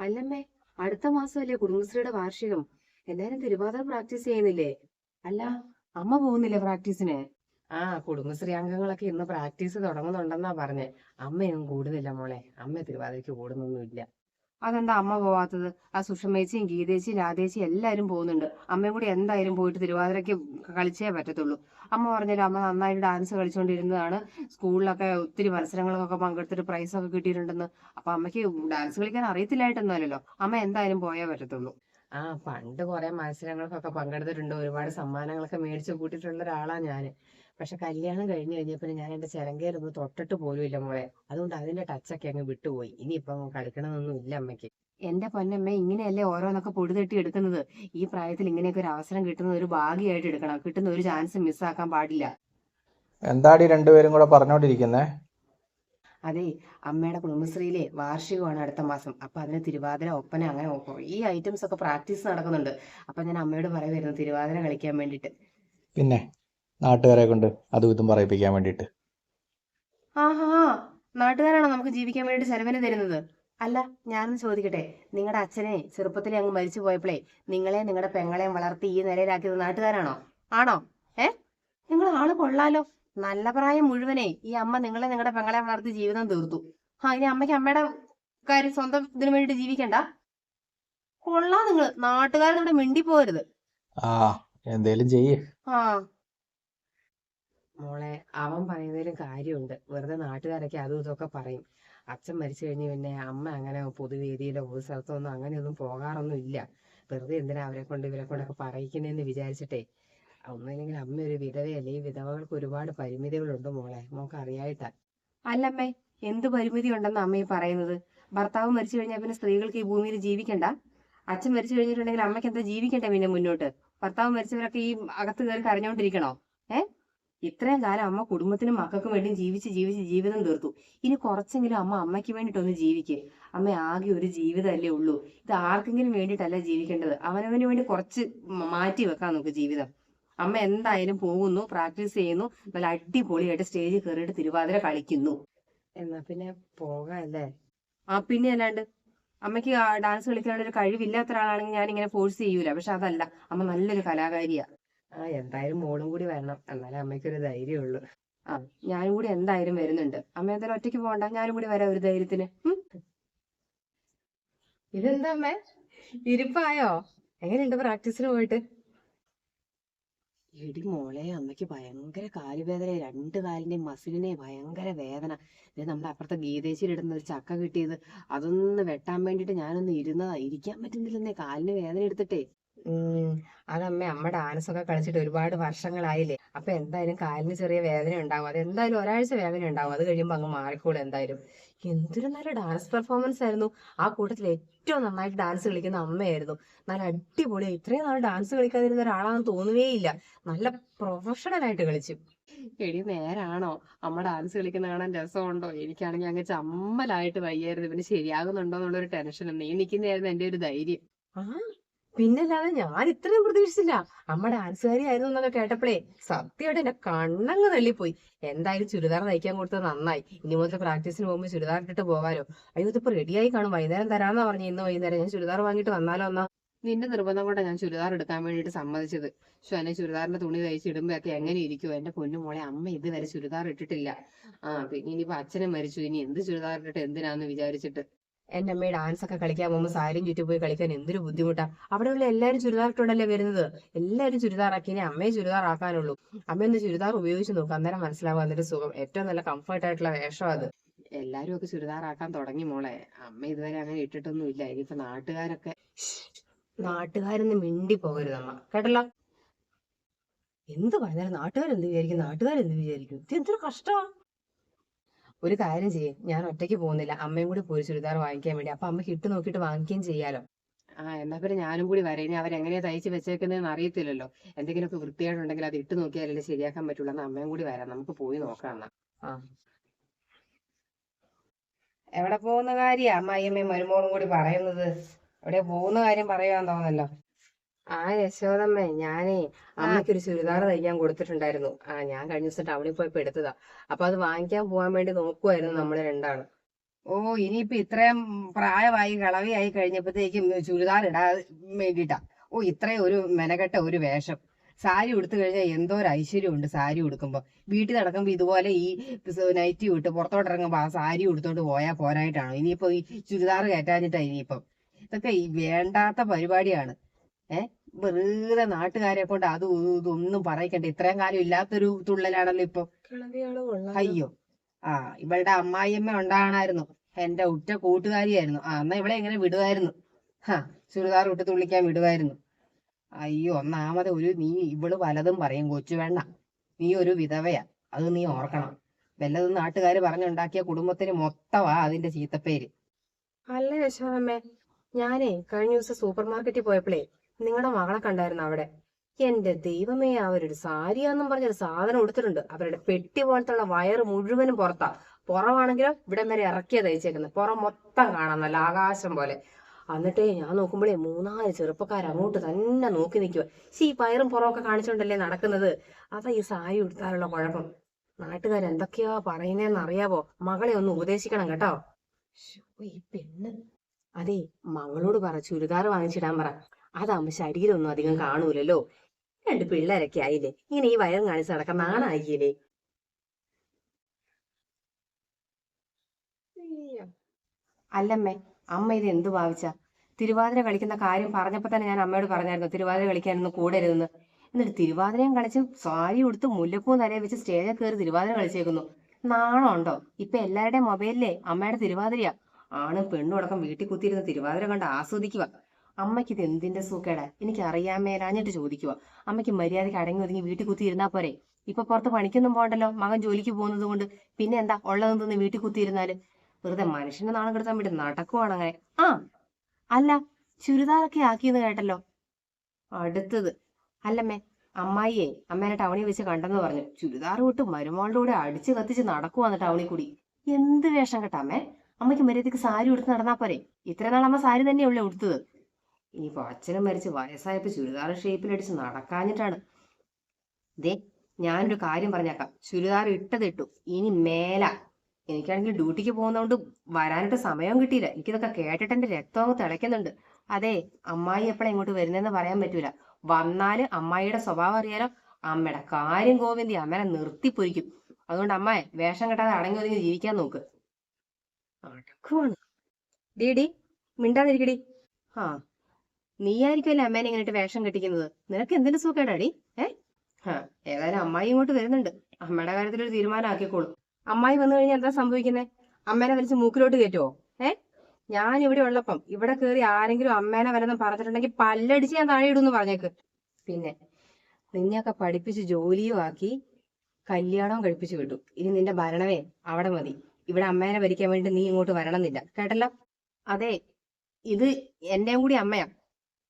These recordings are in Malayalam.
അല്ലമ്മേ അടുത്ത മാസമല്ലേ കുടുംബശ്രീയുടെ വാർഷികം. എല്ലാരും തിരുവാതിര പ്രാക്ടീസ് ചെയ്യുന്നില്ലേ? അല്ല അമ്മ പോകുന്നില്ലേ പ്രാക്ടീസിന്? ആ കുടുംബശ്രീ അംഗങ്ങളൊക്കെ ഇന്ന് പ്രാക്ടീസ് തുടങ്ങുന്നുണ്ടെന്നാ പറഞ്ഞേ. അമ്മയൊന്നും കൂടുന്നില്ല മോളെ. അമ്മ തിരുവാതിരയ്ക്ക് കൂടുന്നൊന്നുമില്ല. അതെന്താ അമ്മ പോവാത്തത്? ആ സുഷമേച്ചിയും ഗീതേച്ചിയും രാധേച്ചിയും എല്ലാവരും പോകുന്നുണ്ട്. അമ്മയും കൂടി എന്തായാലും പോയിട്ട് തിരുവാതിരയ്ക്ക് കളിച്ചേ പറ്റത്തുള്ളൂ. അമ്മ പറഞ്ഞല്ലോ അമ്മ നന്നായിട്ട് ഡാൻസ് കളിച്ചുകൊണ്ടിരുന്നതാണ് സ്കൂളിലൊക്കെ ഒത്തിരി മത്സരങ്ങൾക്കൊക്കെ പങ്കെടുത്തിട്ട് പ്രൈസ് ഒക്കെ കിട്ടിയിട്ടുണ്ടെന്ന്. അപ്പൊ അമ്മയ്ക്ക് ഡാൻസ് കളിക്കാൻ അറിയത്തില്ലായിട്ടൊന്നുമല്ലല്ലോ അമ്മ എന്തായാലും പോയേ പറ്റത്തുള്ളൂ. ആ പണ്ട് കുറെ മത്സരങ്ങൾക്കൊക്കെ പങ്കെടുത്തിട്ടുണ്ട്. ഒരുപാട് സമ്മാനങ്ങളൊക്കെ മേടിച്ചു കൂട്ടിയിട്ടുള്ള ഒരാളാ ഞാൻ. പക്ഷെ കല്യാണം കഴിഞ്ഞു കഴിഞ്ഞപ്പോൾ ഞാൻ എന്റെ ചിലങ്കയിലൊന്ന് തൊട്ടിട്ട് പോലും ഇല്ല മോളെ. അതുകൊണ്ട് അതിന്റെ ടച്ചൊക്കെ അങ്ങ് വിട്ടുപോയി. ഇനിയിപ്പം കളിക്കണമെന്നൊന്നും ഇല്ല അമ്മയ്ക്ക്. എന്റെ പൊന്നമ്മ ഇങ്ങനെയല്ലേ ഓരോന്നൊക്കെ പൊടിതട്ടി എടുക്കുന്നത്? ഈ പ്രായത്തിൽ ഇങ്ങനെയൊക്കെ ഒരു അവസരം കിട്ടുന്നത് ഒരു ഭാഗ്യമായിട്ട് എടുക്കണം. കിട്ടുന്ന ഒരു ചാൻസ് മിസ്സാക്കാൻ പാടില്ല. എന്താടി രണ്ടുപേരും കൂടെ പറഞ്ഞോണ്ടിരിക്കുന്നേ? അതെ അമ്മയുടെ കുടുംബശ്രീയിലെ വാർഷികമാണ് അടുത്ത മാസം. അപ്പൊ അതിന് തിരുവാതിര ഒപ്പന അങ്ങനെ ഈ ഐറ്റംസ് ഒക്കെ പ്രാക്ടീസ് നടക്കുന്നുണ്ട്. അപ്പൊ ഞാൻ അമ്മയോട് പറയുമായിരുന്നു തിരുവാതിര കളിക്കാൻ വേണ്ടിട്ട് പിന്നെ നാട്ടുകാരെ കൊണ്ട് അതും ഇതും പറയിപ്പിക്കാൻ വേണ്ടിയിട്ട്. ആഹാ നാട്ടുകാരാണോ നമുക്ക് ജീവിക്കാൻ വേണ്ടിയിട്ട് ചെലവിന് തരുന്നത്? അല്ല ഞാനൊന്ന് ചോദിക്കട്ടെ. നിങ്ങളുടെ അച്ഛനെ ചെറുപ്പത്തിൽ അങ്ങ് മരിച്ചു പോയപ്പോഴേ നിങ്ങളെ നിങ്ങളുടെ പെങ്ങളെയും വളർത്തി ഈ നിലയിലാക്കിയത് നാട്ടുകാരാണോ? ആണോ? ഏ? നിങ്ങൾ ആൾ കൊള്ളാലോ. നല്ല പ്രായം മുഴുവനെ ഈ അമ്മ നിങ്ങളെ നിങ്ങളുടെ പെങ്ങളെ വളർത്തി ജീവിതം തീർത്തു. ആ ഇനി അമ്മയ്ക്ക് അമ്മയുടെ കാര്യം സ്വന്തം ഇതിനു വേണ്ടിട്ട് ജീവിക്കണ്ട. കൊള്ളാ നിങ്ങൾ നിങ്ങളുടെ മിണ്ടി പോരുത് ആ എന്തേലും ചെയ്യേ. ആ. മോളെ അവൻ പറയുന്നതിലും കാര്യമുണ്ട്. വെറുതെ നാട്ടുകാരൊക്കെ അതും ഇതൊക്കെ പറയും. അച്ഛൻ മരിച്ചു കഴിഞ്ഞ് പിന്നെ അമ്മ അങ്ങനെ പൊതുവേദിയിലോ പൊതു സ്ഥലത്തോ ഒന്നും അങ്ങനെയൊന്നും പോകാറൊന്നും ഇല്ല വെറുതെ എന്തിനാ അവരെ കൊണ്ട് ഇവരെ കൊണ്ടൊക്കെ പറയിക്കുന്നതെന്ന് വിചാരിച്ചിട്ടേ. ഒന്നുമില്ലെങ്കിൽ അമ്മ ഒരു വിധവയല്ലേ? ഈ വിധവകൾക്ക് ഒരുപാട് പരിമിതികളുണ്ട് മോളെ. മോക്ക് അറിയായിട്ടാ. അല്ലമ്മേ എന്ത് പരിമിതി ഉണ്ടെന്ന് അമ്മ ഈ പറയുന്നത്? ഭർത്താവ് മരിച്ചു കഴിഞ്ഞാൽ പിന്നെ സ്ത്രീകൾക്ക് ഈ ഭൂമിയിൽ ജീവിക്കണ്ട. അച്ഛൻ മരിച്ചു കഴിഞ്ഞിട്ടുണ്ടെങ്കിൽ അമ്മയ്ക്ക് എന്താ ജീവിക്കണ്ട പിന്നെ മുന്നോട്ട്? ഭർത്താവ് മരിച്ചവരൊക്കെ ഈ അകത്ത് കയറി കരഞ്ഞോണ്ടിരിക്കണോ? ഏ? ഇത്രയും കാലം അമ്മ കുടുംബത്തിനും മക്കൾക്കും വേണ്ടി ജീവിച്ച് ജീവിച്ച് ജീവിതം തീർത്തു. ഇനി കുറച്ചെങ്കിലും അമ്മ അമ്മയ്ക്ക് വേണ്ടിയിട്ടൊന്ന് ജീവിക്കേ. അമ്മ ആകെ ഒരു ജീവിതമല്ലേ ഉള്ളൂ. ഇത് ആർക്കെങ്കിലും വേണ്ടിയിട്ടല്ല ജീവിക്കേണ്ടത്? അവനവന് വേണ്ടി കുറച്ച് മാറ്റി വെക്കാൻ നമുക്ക് ജീവിതം. അമ്മ എന്തായാലും പോകുന്നു പ്രാക്ടീസ് ചെയ്യുന്നു നല്ല അടിപൊളിയായിട്ട് സ്റ്റേജിൽ കയറിയിട്ട് തിരുവാതിര കളിക്കുന്നു. എന്നാ പിന്നെ പോകാല്ലേ? ആ പിന്നെ അല്ലാണ്ട് അമ്മയ്ക്ക് ഡാൻസ് കളിക്കാനുള്ള ഒരു കഴിവില്ലാത്ത ഒരാളാണെങ്കിൽ ഞാൻ ഇങ്ങനെ ഫോഴ്സ് ചെയ്യൂല. പക്ഷെ അതല്ല അമ്മ നല്ലൊരു കലാകാരിയാ. ആ എന്തായാലും മോളും കൂടി വരണം. എന്നാലേ അമ്മയ്ക്കൊരു ധൈര്യമുള്ളൂ ആ ഞാനും കൂടി എന്തായാലും വരുന്നുണ്ട്. അമ്മ എന്തായാലും ഒറ്റയ്ക്ക് പോകണ്ട. ഞാനും കൂടി വരാം ഒരു ധൈര്യത്തിന്. ഇതെന്താ അമ്മേ? ഇരിപ്പായോ? എങ്ങനെയുണ്ട് പ്രാക്ടീസിന് പോയിട്ട്? എടി മോളെ അമ്മയ്ക്ക് ഭയങ്കര കാലുവേദന രണ്ട് കാലിന്റെ മസിലിനെ ഭയങ്കര വേദന. നമ്മുടെ അപ്പുറത്തെ ഗീതേശ്വരി ഇടുന്ന ഒരു ചക്ക കിട്ടിയത്. അതൊന്ന് വെട്ടാൻ വേണ്ടിട്ട് ഞാനൊന്ന് ഇരുന്നതാ. ഇരിക്കാൻ പറ്റുന്നില്ലെന്നേ. കാലിന് വേദന എടുത്തിട്ടേ. അതമ്മ അമ്മ ഡാൻസ് ഒക്കെ കളിച്ചിട്ട് ഒരുപാട് വർഷങ്ങളായില്ലേ. അപ്പൊ എന്തായാലും കാലിന് ചെറിയ വേദന ഉണ്ടാവും. അത് എന്തായാലും ഒരാഴ്ച വേദന ഉണ്ടാവും. അത് കഴിയുമ്പോ അങ്ങ് മാറിക്കോളും എന്തായാലും. എന്തൊരു നല്ല ഡാൻസ് പെർഫോമൻസ് ആയിരുന്നു. ആ കൂട്ടത്തിൽ ഏറ്റവും നന്നായിട്ട് ഡാൻസ് കളിക്കുന്ന അമ്മയായിരുന്നു. നല്ല അടിപൊളിയായി ഇത്രയും നാൾ ഡാൻസ് കളിക്കാതിരുന്ന ഒരാളാണെന്ന് തോന്നുകയില്ല നല്ല പ്രൊഫഷണൽ ആയിട്ട് കളിച്ചു. എടി നേരാണോ? അമ്മ ഡാൻസ് കളിക്കുന്ന കാണാൻ രസമുണ്ടോ? എനിക്കാണെങ്കിൽ അങ്ങ് ചമ്മലായിട്ട് വയ്യായിരുന്നു. പിന്നെ ശരിയാകുന്നുണ്ടോ എന്നുള്ളൊരു ടെൻഷൻ നീ നിൽക്കുന്നതായിരുന്നു എന്റെ ഒരു ധൈര്യം. ആ പിന്നല്ലാതെ ഞാൻ ഇത്രയും പ്രതീക്ഷിച്ചില്ല. അമ്മ ഡാൻസുകാരി ആയിരുന്നു എന്നൊക്കെ കേട്ടപ്പോഴേ സത്യമായിട്ട് എന്റെ കണ്ണങ്ങ് തള്ളിപ്പോയി. എന്തായാലും ചുരിദാർ തയ്ക്കാൻ കൊടുത്തത് നന്നായി. ഇനി മുതൽ പ്രാക്ടീസിന് പോകുമ്പോൾ ചുരിദാർ ഇട്ടിട്ട് പോകാലോ. അയ്യോ ഇതിപ്പോ റെഡിയായി കാണും. വൈകുന്നേരം തരാന്നാ പറഞ്ഞു. ഇന്ന് വൈകുന്നേരം ഞാൻ ചുരിദാർ വാങ്ങിയിട്ട് വന്നാലോ എന്നാ? നിന്റെ നിർബന്ധം കൊണ്ടാണ് ഞാൻ ചുരിദാർ എടുക്കാൻ വേണ്ടിട്ട് സമ്മതിച്ചത്. പക്ഷെ എന്നെ ചുരിദാറിന്റെ തുണി തയ്ച്ച് ഇടുമ്പോഴൊക്കെ എങ്ങനെ ഇരിക്കുമോ എന്റെ പൊന്നു മോളെ അമ്മ ഇതുവരെ ചുരിദാർ ഇട്ടിട്ടില്ല. ആ പിന്നെ ഇനിയിപ്പോ അച്ഛനെ മരിച്ചു. ഇനി എന്ത് ചുരിദാർ ഇട്ടിട്ട് എന്തിനാന്ന് വിചാരിച്ചിട്ട്? എന്റെ അമ്മയെ ഡാൻസ് ഒക്കെ കളിക്കാൻ പോകുമ്പോൾ സാരിയും ചുറ്റി പോയി കളിക്കാൻ എന്തൊരു ബുദ്ധിമുട്ടാ. അവിടെയുള്ള എല്ലാവരും ചുരിദാർ ഇട്ടോണ്ടല്ലേ വരുന്നത്? എല്ലാവരും ചുരിദാറാക്കി ഇനി അമ്മയെ ചുരിദാർ ആക്കാനുള്ളൂ അമ്മ ഒന്ന് ചുരിദാർ ഉപയോഗിച്ച് നോക്കുക അന്നേരം മനസ്സിലാവും അതിന്റെ സുഖം. ഏറ്റവും നല്ല കംഫർട്ട് ആയിട്ടുള്ള വേഷം അത്. എല്ലാരും ഒക്കെ ചുരിദാറാക്കാൻ തുടങ്ങി മോളെ. അമ്മ ഇതുവരെ അങ്ങനെ ഇട്ടിട്ടൊന്നും ഇല്ല. ഇനിയിപ്പോ നാട്ടുകാരൊക്കെ നാട്ടുകാരൊന്നും മിണ്ടി പോകരുത് അമ്മ. കേട്ടല്ലോ? എന്ത് പറഞ്ഞാലും നാട്ടുകാരെന്ത് വിചാരിക്കും? നാട്ടുകാരെന്ത് വിചാരിക്കും? ഇത് എന്തൊരു കഷ്ടമാ. ഒരു കാര്യം ചെയ്യേ. ഞാൻ ഒറ്റയ്ക്ക് പോകുന്നില്ല. അമ്മയും കൂടി പോയി ചുരിദാർ വാങ്ങിക്കാൻ വേണ്ടി. അപ്പൊ അമ്മ ഇട്ട് നോക്കിയിട്ട് വാങ്ങിക്കുകയും ചെയ്യാലോ. ആ എന്നാ പിന്നെ ഞാനും കൂടി വരാം. ഇനി അവരെങ്ങനെയാ തയ്ച്ച് വെച്ചേക്കുന്നതെന്ന് അറിയത്തില്ലല്ലോ. എന്തെങ്കിലുമൊക്കെ വൃത്തിയായിട്ടുണ്ടെങ്കിൽ അത് ഇട്ട് നോക്കിയാലല്ലേ ശരിയാക്കാൻ പറ്റുള്ളൂ. എന്നാ അമ്മയും കൂടി വരാം. നമുക്ക് പോയി നോക്കാം എന്നാ. ആ. എവിടെ പോകുന്ന കാര്യ? അമ്മായിയമ്മയും മരുമോളും കൂടി പറയുന്നത്. എവിടെ പോകുന്ന കാര്യം പറയാൻ തോന്നല്ലോ ആ യശോദമ്മേ ഞാനേ അമ്മയ്ക്കൊരു ചുരിദാർ തയ്ക്കാൻ കൊടുത്തിട്ടുണ്ടായിരുന്നു. ആ ഞാൻ കഴിഞ്ഞ ദിവസം ടൗണിൽ പോയപ്പോ എടുത്തതാ. അപ്പൊ അത് വാങ്ങിക്കാൻ പോകാൻ വേണ്ടി നോക്കുമായിരുന്നു നമ്മൾ രണ്ടാണ് ഓ ഇനിയിപ്പൊ ഇത്രയും പ്രായമായി കളവിയായി കഴിഞ്ഞപ്പോഴത്തേക്കും ചുരിദാർ ഇടാൻ വേണ്ടിട്ടാ. ഓ ഇത്രയും ഒരു മെനക്കെട്ട ഒരു വേഷം. സാരി ഉടുത്തു കഴിഞ്ഞാൽ എന്തോ ഒരു ഐശ്വര്യമുണ്ട് സാരി ഉടുക്കുമ്പോ. വീട്ടിൽ നടക്കുമ്പോ ഇതുപോലെ ഈ നൈറ്റി വിട്ട് പുറത്തോട്ട് ഇറങ്ങുമ്പോ ആ സാരി ഉടുത്തോണ്ട് പോയാൽ പോരായിട്ടാണോ? ഇനിയിപ്പോ ഈ ചുരിദാർ കയറ്റാഞ്ഞിട്ടാ ഇനിയിപ്പം. ഇതൊക്കെ ഈ വേണ്ടാത്ത പരിപാടിയാണ്. ഏഹ് വെറുതെ നാട്ടുകാരെ കൊണ്ട് അത് ഇതും ഇതൊന്നും പറയിക്കണ്ട. ഇത്രയും കാലം ഇല്ലാത്തൊരു തുള്ളലാണല്ലോ ഇപ്പൊ. അയ്യോ. ആ ഇവളുടെ അമ്മായിയമ്മ ഉണ്ടാകണായിരുന്നു എന്റെ ഉറ്റ കൂട്ടുകാരിയായിരുന്നു. ആ എന്നാ ഇവളെ എങ്ങനെ വിടുമായിരുന്നു ഹാ ചുരിദാർ ഇട്ട് തുള്ളിക്കാൻ വിടുമായിരുന്നു അയ്യോ ഒന്നാമത് ഒരു നീ ഇവൾ പലതും പറയും കൊച്ചു വേണ്ട നീ ഒരു വിധവയാ. അത് നീ ഓർക്കണം. വല്ലതും നാട്ടുകാർ പറഞ്ഞുണ്ടാക്കിയ കുടുംബത്തിന് മൊത്തമാ അതിന്റെ ചീത്തപ്പേര്. അല്ലേ യശോദമ്മേ? ഞാനേ കഴിഞ്ഞ ദിവസം സൂപ്പർ മാർക്കറ്റിൽ പോയപ്പോഴേ നിങ്ങളുടെ മകളെ കണ്ടായിരുന്നു അവിടെ? എന്റെ ദൈവമേ അവരൊരു സാരിയാന്നും പറഞ്ഞൊരു സാധനം എടുത്തിട്ടുണ്ട് അവരുടെ പെട്ടി പോലത്തുള്ള വയറ് മുഴുവനും പുറത്താ. പുറമാണെങ്കിലും ഇവിടം വരെ ഇറക്കിയ തയ്ച്ചേക്കുന്നത് പുറം മൊത്തം കാണാം നല്ല ആകാശം പോലെ. എന്നിട്ടേ ഞാൻ നോക്കുമ്പോഴേ മൂന്നാൽ ചെറുപ്പക്കാർ അങ്ങോട്ട് തന്നെ നോക്കി നിൽക്കുക ശീ പയറും പുറമൊക്കെ കാണിച്ചോണ്ടല്ലേ നടക്കുന്നത്? അതാ ഈ സാരി ഉടുത്താലുള്ള കുഴപ്പം. നാട്ടുകാർ എന്തൊക്കെയാ പറയുന്നതെന്ന് അറിയാവോ? മകളെ ഒന്ന് ഉപദേശിക്കണം കേട്ടോ. ഈ പെണ്ണ്. അതെ മകളോട് പറ ചുരിദാർ വാങ്ങിച്ചിടാൻ പറ. അതാകുമ്പോ ശരീരമൊന്നും അധികം കാണൂലല്ലോ. രണ്ട് പിള്ളേരൊക്കെ ആയില്ലേ? ഇങ്ങനെ ഈ വയറും കാണിച്ച് നടക്കാൻ നാണായില്ലേ അല്ലമ്മേ അമ്മ ഇത് എന്ത് ഭാവിച്ച? തിരുവാതിര കളിക്കുന്ന കാര്യം പറഞ്ഞപ്പോ തന്നെ ഞാൻ അമ്മയോട് പറഞ്ഞായിരുന്നു തിരുവാതിര കളിക്കാനൊന്നും കൂടരുതെന്ന്. എന്നിട്ട് തിരുവാതിരയും കളിച്ച് സാരി ഉടുത്ത് മുല്ലപ്പൂ നിലയെ വെച്ച് സ്റ്റേജിൽ കയറി തിരുവാതിര കളിച്ചേക്കുന്നു. നാണമുണ്ടോ ഇപ്പൊ എല്ലാവരുടെയും മൊബൈലിലെ അമ്മയുടെ തിരുവാതിരയാ. ആണും പെണ്ണും അടക്കം വീട്ടിൽ കുത്തിയിരുന്ന് തിരുവാതിര കണ്ട് ആസ്വദിക്കുക അമ്മയ്ക്ക് ഇത് എന്തിന്റെ സുഖേടാ? എനിക്ക് അറിയാൻ മേലാഞ്ഞിട്ട് ചോദിക്കുക അമ്മയ്ക്ക് മര്യാദയ്ക്ക് അടങ്ങി ഒതുങ്ങി വീട്ടിൽ കുത്തിയിരുന്നാ പോരെ? ഇപ്പൊ പുറത്ത് പണിക്കൊന്നും പോകണ്ടല്ലോ? മകൻ ജോലിക്ക് പോകുന്നത് കൊണ്ട് പിന്നെ എന്താ ഉള്ളതെന്ന് തിന്ന് വീട്ടിൽ കുത്തിയിരുന്നാൽ? വെറുതെ മനുഷ്യന്റെ നാണം കെടുത്താൻ വേണ്ടി നടക്കുവാണ് അങ്ങനെ. ആ അല്ല ചുരിദാറൊക്കെ ആക്കിയെന്ന് കേട്ടല്ലോ. അടുത്തത്. അല്ലമ്മേ അമ്മായിയെ അമ്മേനെ ടൗണിൽ വെച്ച് കണ്ടെന്ന് പറഞ്ഞു. ചുരിദാർ വിട്ട് മരുമകളുടെ കൂടെ അടിച്ച് കത്തിച്ച് നടക്കുവാന്ന് ടൗണിൽ കൂടി. എന്ത് വേഷം കേട്ടാ അമ്മേ? അമ്മയ്ക്ക് മര്യാദയ്ക്ക് സാരി ഉടുത്ത് നടന്നാ പോരെ? ഇത്ര നാൾ അമ്മ സാരി തന്നെയുള്ളൂ ഉടുത്തത്. ഇനിയിപ്പോ അച്ഛനും മരിച്ച് വയസ്സായപ്പോ ചുരിദാർ ഷേപ്പിലടിച്ച് നടക്കാഞ്ഞിട്ടാണ്. ദേ ഞാനൊരു കാര്യം പറഞ്ഞേക്കാം. ചുരിദാർ ഇട്ടതിട്ടു. ഇനി മേല. എനിക്കാണെങ്കിൽ ഡ്യൂട്ടിക്ക് പോകുന്നതുകൊണ്ട് വരാനായിട്ട് സമയം കിട്ടിയില്ല. എനിക്കിതൊക്കെ കേട്ടിട്ട് എന്റെ രക്തം അങ്ങ് തിളയ്ക്കുന്നുണ്ട്. അതെ അമ്മായി എപ്പോഴാണ് ഇങ്ങോട്ട് വരുന്നതെന്ന് പറയാൻ പറ്റൂല. വന്നാൽ അമ്മായിയുടെ സ്വഭാവം അറിയാലോ. അമ്മയുടെ കാര്യം ഗോവിന്ദി അമ്മനെ നിർത്തിപ്പൊരിക്കും. അതുകൊണ്ട് അമ്മായി വേഷം കെട്ടാതെ അടങ്ങി ഒതുങ്ങി ജീവിക്കാൻ നോക്ക്. അടക്കമാണ് ഡീഡി മിണ്ടാതിരിക്കടി. ആ. നീയായിരിക്കുമല്ലേ അമ്മേനെ ഇങ്ങനെ വേഷം കെട്ടിക്കുന്നത്? നിനക്ക് എന്തിന്റെ സുഖേടാടി ഏ? ഹാ ഏതായാലും അമ്മായി ഇങ്ങോട്ട് വരുന്നുണ്ട്. അമ്മയുടെ കാര്യത്തിൽ ഒരു തീരുമാനം ആക്കിക്കോളൂ അമ്മായി വന്നു കഴിഞ്ഞാൽ എന്താ സംഭവിക്കുന്നത് അമ്മേനെ വലിച്ച് മൂക്കിലോട്ട് കയറ്റുമോ ഏ? ഞാൻ ഇവിടെ ഉള്ളപ്പം ഇവിടെ കയറി ആരെങ്കിലും അമ്മേനെ വല്ലതും പറഞ്ഞിട്ടുണ്ടെങ്കിൽ പല്ലടിച്ച് ഞാൻ താഴെ ഇടുന്നു പറഞ്ഞേക്ക്. പിന്നെ നിന്നെയൊക്കെ പഠിപ്പിച്ച് ജോലിയും ആക്കി കല്യാണവും കഴിപ്പിച്ചു വിട്ടു. ഇനി നിന്റെ ഭരണമേ അവിടെ മതി. ഇവിടെ അമ്മേനെ ഭരിക്കാൻ വേണ്ടി നീ ഇങ്ങോട്ട് വരണമെന്നില്ല. കേട്ടല്ലോ? അതെ ഇത് എന്റെയും കൂടി അമ്മയാ.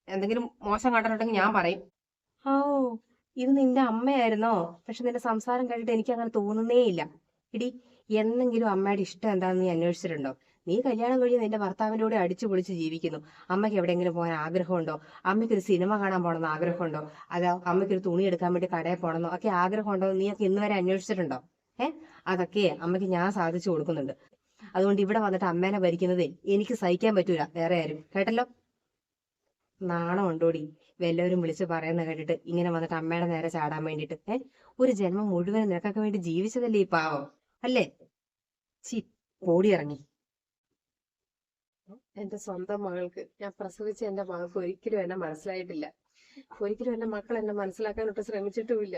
എന്തെങ്കിലും മോശം കണ്ടിട്ടുണ്ടെങ്കിൽ ഞാൻ പറയും. ഓ ഇത് നിന്റെ അമ്മയായിരുന്നോ? പക്ഷെ നിന്റെ സംസാരം കേട്ടിട്ട് എനിക്ക് അങ്ങനെ തോന്നുന്നേ ഇല്ല. ഇടി എന്നെങ്കിലും അമ്മയുടെ ഇഷ്ടം എന്താണെന്ന് നീ അന്വേഷിച്ചിട്ടുണ്ടോ? നീ കല്യാണം കഴിഞ്ഞ് നിന്റെ ഭർത്താവിന്റെ കൂടെ അടിച്ചു പൊളിച്ച് ജീവിക്കുന്നു. അമ്മയ്ക്ക് എവിടെയെങ്കിലും പോകാൻ ആഗ്രഹമുണ്ടോ? അമ്മയ്ക്ക് ഒരു സിനിമ കാണാൻ പോകണമെന്ന് ആഗ്രഹമുണ്ടോ? അതോ അമ്മയ്ക്ക് ഒരു തുണി എടുക്കാൻ വേണ്ടി കടയിൽ പോകണമെന്നോ ഒക്കെ ആഗ്രഹമുണ്ടോ നീ നീയൊക്കെ ഇന്ന് വരെ അന്വേഷിച്ചിട്ടുണ്ടോ? ഏ? അതൊക്കെ അമ്മയ്ക്ക് ഞാൻ സാധിച്ചു കൊടുക്കുന്നുണ്ട്. അതുകൊണ്ട് ഇവിടെ വന്നിട്ട് അമ്മേനെ ഭരിക്കുന്നതേ എനിക്ക് സഹിക്കാൻ പറ്റൂല. വേറെ ആരും. കേട്ടല്ലോ? നാണം ഉണ്ടോടി വല്ലവരും വിളിച്ച് പറയുന്ന കേട്ടിട്ട് ഇങ്ങനെ വന്നിട്ട് അമ്മയുടെ നേരെ ചാടാൻ വേണ്ടിട്ട് ഏ? ഒരു ജന്മം മുഴുവൻ നിനക്കൊക്കെ വേണ്ടി ജീവിച്ചതല്ലേ ഈ പാവം? അല്ലേ? ചി ഓടി ഇറങ്ങി. എന്റെ സ്വന്തം മകൾക്ക് ഞാൻ പ്രസവിച്ച എന്റെ മകൾക്ക് ഒരിക്കലും എന്നെ മനസ്സിലായിട്ടില്ല. ഒരിക്കലും എന്റെ മക്കൾ എന്നെ മനസ്സിലാക്കാനൊട്ട് ശ്രമിച്ചിട്ടുമില്ല.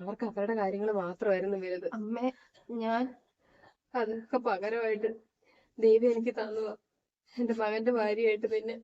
അവർക്ക് അവരുടെ കാര്യങ്ങൾ മാത്രമായിരുന്നു വരുന്നത് അമ്മേ ഞാൻ അതൊക്കെ പകരമായിട്ട് ദൈവം എനിക്ക് തന്നതാ. എന്റെ മകന്റെ ഭാര്യയായിട്ട് പിന്നെ